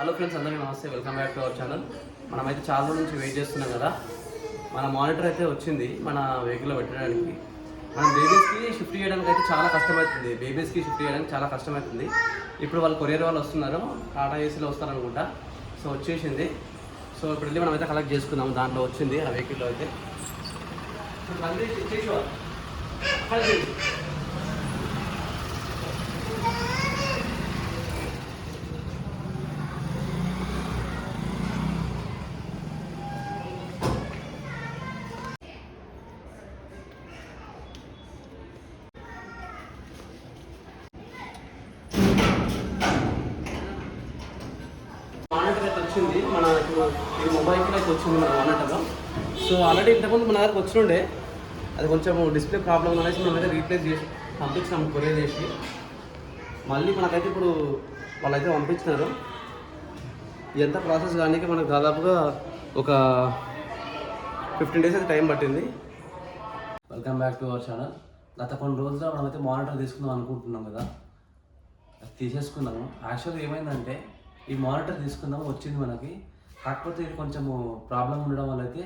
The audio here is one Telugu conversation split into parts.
హలో ఫ్రెండ్స్ అందరికీ నమస్తే. Welcome back to our channel మనమైతే చాలా రోజుల నుంచి వెయిట్ చేస్తున్నాం కదా. మన మానిటర్ అయితే వచ్చింది మన వెహికల్లో పెట్టడానికి. మన బేబీస్కి షిఫ్ట్ చేయడానికి అయితే చాలా కష్టమవుతుంది. బేబీస్కి షిఫ్ట్ చేయడానికి చాలా కష్టమవుతుంది. ఇప్పుడు వాళ్ళు కొరియర్ వాళ్ళు వస్తున్నారు. టాటా ఏసీలో వస్తారు అనుకుంటా సో వచ్చేసింది. సో ఇప్పుడు వెళ్ళి మనమైతే కలెక్ట్ చేసుకుందాం. దాంట్లో వచ్చింది ఆ వెహికల్లో అయితే. ఇది మొబైల్కి నాకు వచ్చింది మనం అన్నట్టుగా సో ఆల్రెడీ ఇంతకుముందు మన దగ్గరకు వచ్చినుండే. అది కొంచెం డిస్ప్లే ప్రాబ్లం అనేసి మనం అయితే రీప్లేస్ చేసి పంపించినాం కొరియర్ చేసి. మళ్ళీ మనకైతే ఇప్పుడు వాళ్ళైతే పంపించినారు. ఎంత ప్రాసెస్ కానీ మనకు దాదాపుగా ఒక ఫిఫ్టీన్ డేస్ అయితే టైం పట్టింది. Welcome back to our channel గత కొన్ని రోజులుగా మనమైతే మానిటర్ తీసుకుందాం అనుకుంటున్నాం కదా. అది తీసేసుకున్నాము. యాక్చువల్గా ఏమైందంటే ఈ మానిటర్ తీసుకుందాం వచ్చింది మనకి. కాకపోతే ఇది కొంచెము ప్రాబ్లం ఉండడం వల్ల అయితే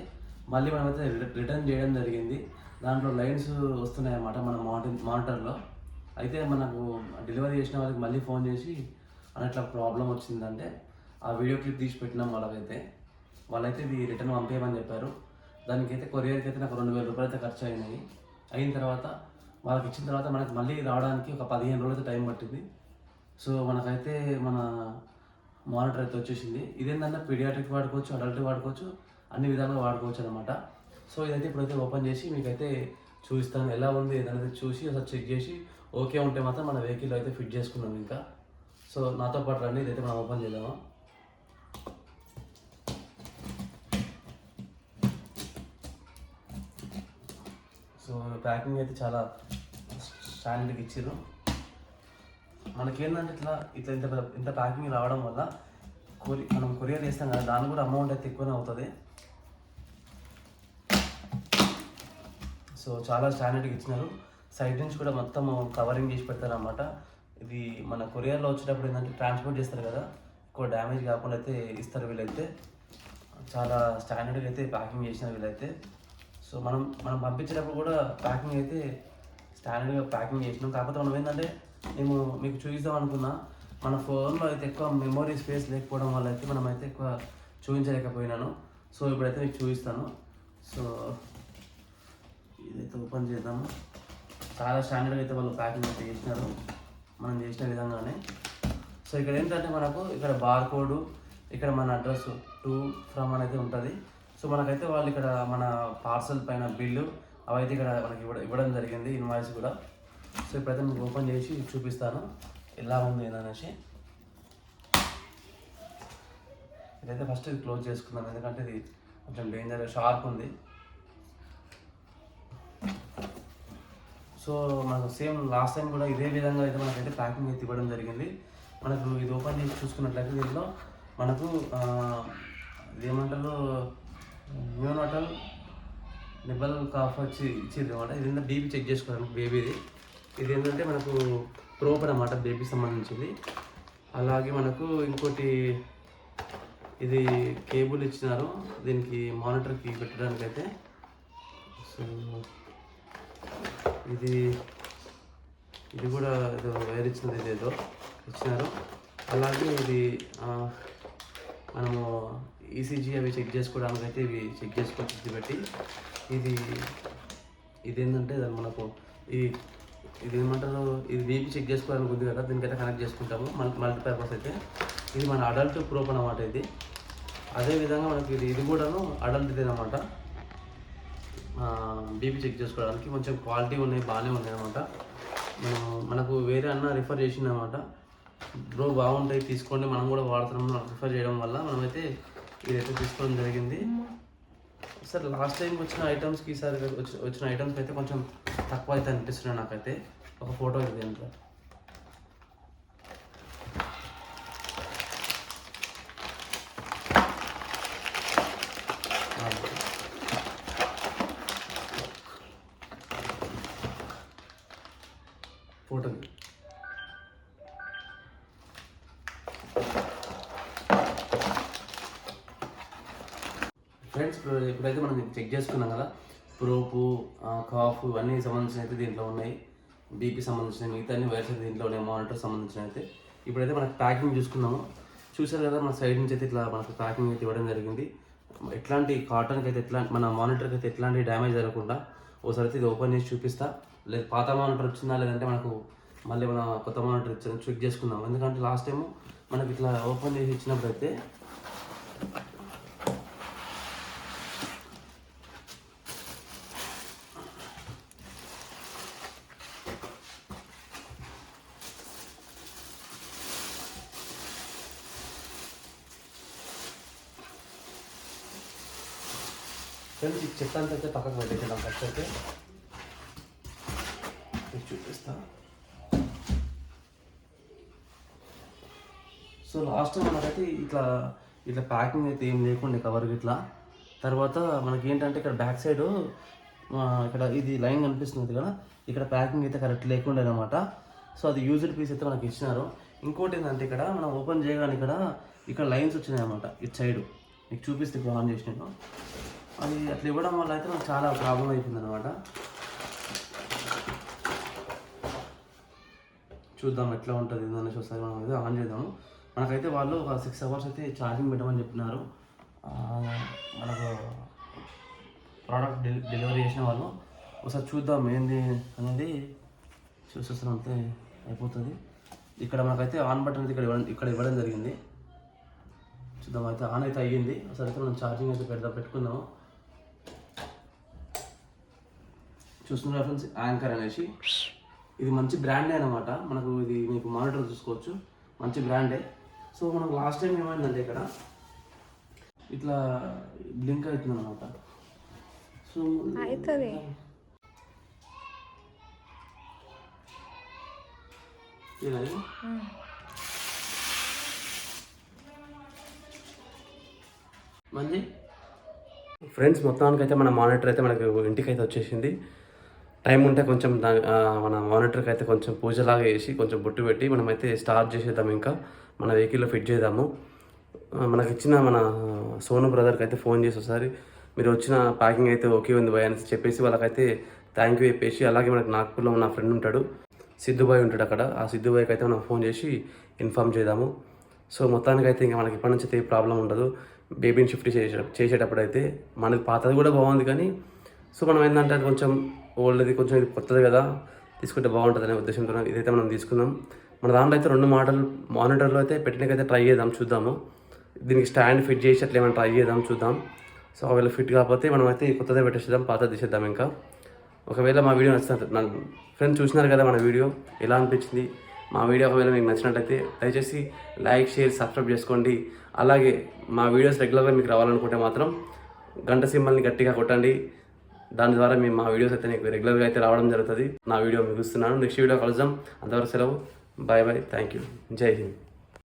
మళ్ళీ మనమైతే రిటర్న్ చేయడం జరిగింది. దాంట్లో లైన్స్ వస్తున్నాయి అన్నమాట మన మానిటర్ మానిటర్లో. అయితే మనకు డెలివరీ చేసిన వాళ్ళకి మళ్ళీ ఫోన్ చేసి అని ప్రాబ్లం వచ్చిందంటే ఆ వీడియో క్లిప్ తీసి పెట్టినాం వాళ్ళకైతే. వాళ్ళైతే ఇది రిటర్న్ పంపేయమని చెప్పారు. దానికైతే కొరియర్కి అయితే నాకు రెండు వేల రూపాయలు అయితే ఖర్చు అయినాయి అయిన తర్వాత వాళ్ళకి ఇచ్చిన తర్వాత మనకి మళ్ళీ రావడానికి ఒక పదిహేను రోజులు అయితే టైం పట్టింది. సో మనకైతే మన మానిటర్ అయితే వచ్చేసింది. ఇదేంటన్నా పీడియాట్రిక్ వాడుకోవచ్చు అడల్ట్ వాడుకోవచ్చు అన్ని విధాలుగా వాడుకోవచ్చు అనమాట సో ఇదైతే ఇప్పుడైతే ఓపెన్ చేసి మీకైతే చూపిస్తాను. ఎలా ఉంది ఏదైతే చూసి అసలు చెక్ చేసి ఓకే ఉంటే మాత్రం మన వెహికల్ అయితే ఫిట్ చేసుకున్నాం ఇంకా. సో నాతో పాటు రండి ఇదైతే మనం ఓపెన్ చేద్దాము? సో ప్యాకింగ్ అయితే చాలా స్టాండర్డ్గా ఇచ్చారు మనకేంటంటే ఇట్లా ఇట్లా ఇంత ఇంత ప్యాకింగ్ రావడం వల్ల కొరి మనం కొరియర్ చేస్తాం కదా దాని కూడా అమౌంట్ అయితే ఎక్కువనే అవుతుంది. సో చాలా స్టాండర్డ్గా ఇచ్చినారు. సైడ్ నుంచి కూడా మొత్తం కవరింగ్ చేసి పెడతారు అనమాట ఇది మన కొరియర్లో వచ్చేటప్పుడు ఏంటంటే ట్రాన్స్పోర్ట్ చేస్తారు కదా ఎక్కువ డ్యామేజ్ కాకుండా అయితే ఇస్తారు వీళ్ళైతే. చాలా స్టాండర్డ్గా అయితే ప్యాకింగ్ చేసినారు వీళ్ళైతే. సో మనం మనం పంపించేటప్పుడు కూడా ప్యాకింగ్ అయితే స్టాండర్డ్గా ప్యాకింగ్ చేసినాం. కాకపోతే మనం ఏంటంటే మేము మీకు చూపిద్దాం అనుకున్నా. మన ఫోన్లో అయితే ఎక్కువ మెమొరీ స్పేస్ లేకపోవడం వల్ల అయితే మనం అయితే ఎక్కువ చూపించలేకపోయినాను. సో ఇప్పుడైతే మీకు చూపిస్తాను. సో ఇదైతే ఓపెన్ చేద్దాము. చాలా స్టాండర్డ్ అయితే వాళ్ళు ప్యాకింగ్ అయితే చేసినారు. మనం చేసిన విధంగానే. సో ఇక్కడ ఏంటంటే మనకు ఇక్కడ బార్ కోడ్ ఇక్కడ మన అడ్రస్ టు ఫ్రమ్ అనేది ఉంటుంది. సో మనకైతే వాళ్ళు ఇక్కడ మన పార్సల్ పైన బిల్లు అవైతే ఇక్కడ మనకి ఇవ్వడం ఇవ్వడం జరిగింది ఇన్వాయిస్ కూడా. సో ఇప్పుడైతే మీకు ఓపెన్ చేసి చూపిస్తాను. ఎలా ఉంది ఏందనేసి. ఇదైతే ఫస్ట్ ఇది క్లోజ్ చేసుకుందాం ఎందుకంటే ఇది కొంచెం డేంజర్ షార్ప్ ఉంది. సో మనకు సేమ్ లాస్ట్ టైం కూడా ఇదే విధంగా అయితే మనకైతే ప్యాకింగ్ అయితే ఇవ్వడం జరిగింది. మనకు ఇది ఓపెన్ చేసి చూసుకున్నట్లయితే దీంట్లో మనకు ఇది ఏమంటారు న్యూనోటల్ నిబల్ కాఫ్ వచ్చి ఇచ్చింది అనమాట. ఇది ఏంటంటే బీపీ చెక్ చేసుకోవడానికి బేబీది ఇది ఏంటంటే మనకు ప్రోపర్ అనమాట బేబీకి సంబంధించింది. అలాగే మనకు ఇంకోటి ఇది కేబుల్ ఇచ్చినారు దీనికి మానిటర్కి పెట్టడానికి అయితే సో ఇది ఇది కూడా ఏదో వైర్ ఇచ్చినది ఇది ఏదో ఇచ్చినారు. అలాగే ఇది మనము ఈసీజీ అవి చెక్ చేసుకోవడానికి అయితే ఇవి చెక్ చేసుకోవచ్చు ఇది పెట్టి. ఇది ఇది ఏంటంటే దాని మనకు ఈ ఇది ఏమంటారు ఇది బీపీ చెక్ చేసుకోవడానికి కదా దీనికైతే కనెక్ట్ చేసుకుంటాము. మల్టీ మల్టీపర్పస్ అయితే. ఇది మన అడల్ట్ ప్రూఫ్ అనమాట ఇది. అదేవిధంగా మనకి ఇది ఇది కూడాను అడల్ట్ ఇది అనమాట బీపీ చెక్ చేసుకోవడానికి కొంచెం క్వాలిటీ ఉన్నాయి బాగానే ఉన్నాయి అనమాట మనం మనకు వేరే అన్న రిఫర్ చేసింది అనమాట బ్రో బాగుంటాయి తీసుకోండి. మనం కూడా వాడుతున్నాం రిఫర్ చేయడం వల్ల మనమైతే ఇదైతే తీసుకోవడం జరిగింది. సార్ లాస్ట్ టైం వచ్చిన ఐటమ్స్కి ఈసారి వచ్చిన ఐటమ్స్కి అయితే కొంచెం తక్కువ అయితే అనిపిస్తున్నాయి నాకైతే. ఒక ఫోటో ఇది ఫ్రెండ్స్ ఇప్పుడు ఇప్పుడైతే మనం చెక్ చేసుకున్నాం కదా ప్రోపు కాఫ్ ఇవన్నీ సంబంధించిన అయితే దీంట్లో ఉన్నాయి. బీపీ సంబంధించిన మిగతా అన్ని వైరస్ దీంట్లో ఉన్నాయి మానిటర్ సంబంధించిన అయితే. ఇప్పుడైతే మనకు ప్యాకింగ్ చూసుకున్నాము. చూసారు కదా మన సైడ్ నుంచి అయితే ఇట్లా మనకు ప్యాకింగ్ అయితే ఇవ్వడం జరిగింది. ఎట్లాంటి కాటన్కి అయితే ఎట్లా మన మానిటర్కి అయితే ఎట్లాంటి డ్యామేజ్ జరగకుండా ఒకసారి అయితే ఇది ఓపెన్ చేసి చూపిస్తా. లేదు పాత మానిటర్ వచ్చిందా లేదంటే మనకు మళ్ళీ మన కొత్త మానిటర్ ఇచ్చిన చెక్ చేసుకుందాం. ఎందుకంటే లాస్ట్ టైం మనకి ఇట్లా ఓపెన్ చేసి ఇచ్చినప్పుడు అయితే ఫ్రెండ్స్ ఈ చెత్త అంతా అయితే పక్కకు పెట్టేద్దాం ఫస్ట్ అయితే మీకు చూపిస్తా సో లాస్ట్ మనకైతే ఇట్లా ఇట్లా ప్యాకింగ్ అయితే ఏం లేకుండా కవర్ ఇట్లా తర్వాత మనకి ఏంటంటే ఇక్కడ బ్యాక్ సైడ్ ఇక్కడ ఇది లైన్ కనిపిస్తుంది కదా ఇక్కడ ప్యాకింగ్ అయితే కరెక్ట్ లేకుండా అనమాట సో అది యూజ్డ్ పీస్ అయితే మనకి ఇచ్చినారు. ఇంకోటి ఏంటంటే ఇక్కడ మనం ఓపెన్ చేయగానే ఇక్కడ ఇక్కడ లైన్స్ వచ్చినాయి అనమాట ఇటు సైడ్ మీకు చూపిస్తే ఇప్పుడు ఆన్ చేసినాను. అది అట్లా ఇవ్వడం వల్ల అయితే నాకు చాలా ప్రాబ్లం అయిపోయింది అనమాట చూద్దాం ఎట్లా ఉంటుంది అనేసి ఒకసారి మనం అయితే ఆన్ చేద్దాము మనకైతే వాళ్ళు ఒక సిక్స్ అవర్స్ అయితే ఛార్జింగ్ పెట్టమని చెప్పినారు. మనకు ప్రోడక్ట్ డెలి డెలివరీ చేసిన వాళ్ళు. ఒకసారి చూద్దాం ఏంది అనేది చూసేస్తాం అంతే అయిపోతుంది. ఇక్కడ మనకైతే ఆన్ బటన్ అయితే ఇక్కడ ఇవ్వడం ఇక్కడ ఇవ్వడం జరిగింది. చూద్దాం అయితే ఆన్ అయితే అయ్యింది. ఒకసారి అయితే మనం ఛార్జింగ్ అయితే పెడదాం పెట్టుకుందాము. చూస్తున్నారు ఫ్రెండ్స్ యాంకర్ అనేసి. ఇది మంచి బ్రాండే అనమాట మనకు ఇది మీకు మానిటర్ చూసుకోవచ్చు. మంచి బ్రాండే సో మనకు లాస్ట్ టైం ఏమైందంటే ఇక్కడ ఇట్లా బ్లింక్ అవుతుంది అనమాట సో అవుతుంది. మంది ఫ్రెండ్స్ మొత్తానికి అయితే మన మానిటర్ అయితే మనకు ఇంటికి అయితే వచ్చేసింది. టైం ఉంటే కొంచెం దా మన మానిటర్కి అయితే కొంచెం పూజలాగా చేసి కొంచెం బొట్టు పెట్టి మనమైతే స్టార్ట్ చేసేద్దాం ఇంకా. మన వెహికల్లో ఫిట్ చేద్దాము. మనకి ఇచ్చిన మన సోను బ్రదర్కి అయితే ఫోన్ చేసి ఒకసారి మీరు వచ్చిన ప్యాకింగ్ అయితే ఓకే ఉంది భయ్ అని చెప్పేసి వాళ్ళకైతే థ్యాంక్ యూ చెప్పేసి అలాగే మనకి నాగ్పూర్లో నా ఫ్రెండ్ ఉంటాడు సిద్ధుబాయ్ ఉంటాడు అక్కడ. ఆ సిద్ధుబాయ్కి అయితే మనం ఫోన్ చేసి ఇన్ఫామ్ చేద్దాము. సో మొత్తానికి అయితే ఇంకా మనకి ఇప్పటి నుంచి అయితే ఏ ప్రాబ్లం ఉండదు. బేబీని షిఫ్ట్ చేసే చేసేటప్పుడు అయితే మనది పాతది కూడా బాగుంది కానీ సో మనం ఏంటంటే అది కొంచెం ఓల్డ్ది కొంచెం ఇది కొత్తది కదా తీసుకుంటే బాగుంటుంది అనే ఉద్దేశంతో ఇదైతే మనం తీసుకుందాం. మన దాంట్లో అయితే రెండు మోడల్ మానిటర్లో అయితే పెట్టినకైతే ట్రై చేద్దాం చూద్దాము. దీనికి స్టాండ్ ఫిట్ చేసి అట్లా ఏమైనా ట్రై చేద్దాం చూద్దాం. సో ఒకవేళ ఫిట్ కాకపోతే మనం అయితే కొత్తదే పెట్టేసేద్దాం పాత తీసేద్దాం ఇంకా. ఒకవేళ మా వీడియో నచ్చినట్టు నా ఫ్రెండ్స్ చూసినారు కదా మన వీడియో ఎలా అనిపించింది? మా వీడియో ఒకవేళ మీకు నచ్చినట్టయితే దయచేసి లైక్ షేర్ సబ్స్క్రైబ్ చేసుకోండి. అలాగే మా వీడియోస్ రెగ్యులర్గా మీకు రావాలనుకుంటే మాత్రం గంట సింబల్ని గట్టిగా కొట్టండి. దాని ద్వారా మేము మా వీడియోస్ అయితే మీకు రెగ్యులర్గా అయితే రావడం జరుగుతుంది. నా వీడియో ముగిస్తున్నాను నెక్స్ట్ వీడియో కలుద్దాం. అంతవరకు సెలవు. బాయ్ బాయ్ థ్యాంక్ యూ జై హింద్.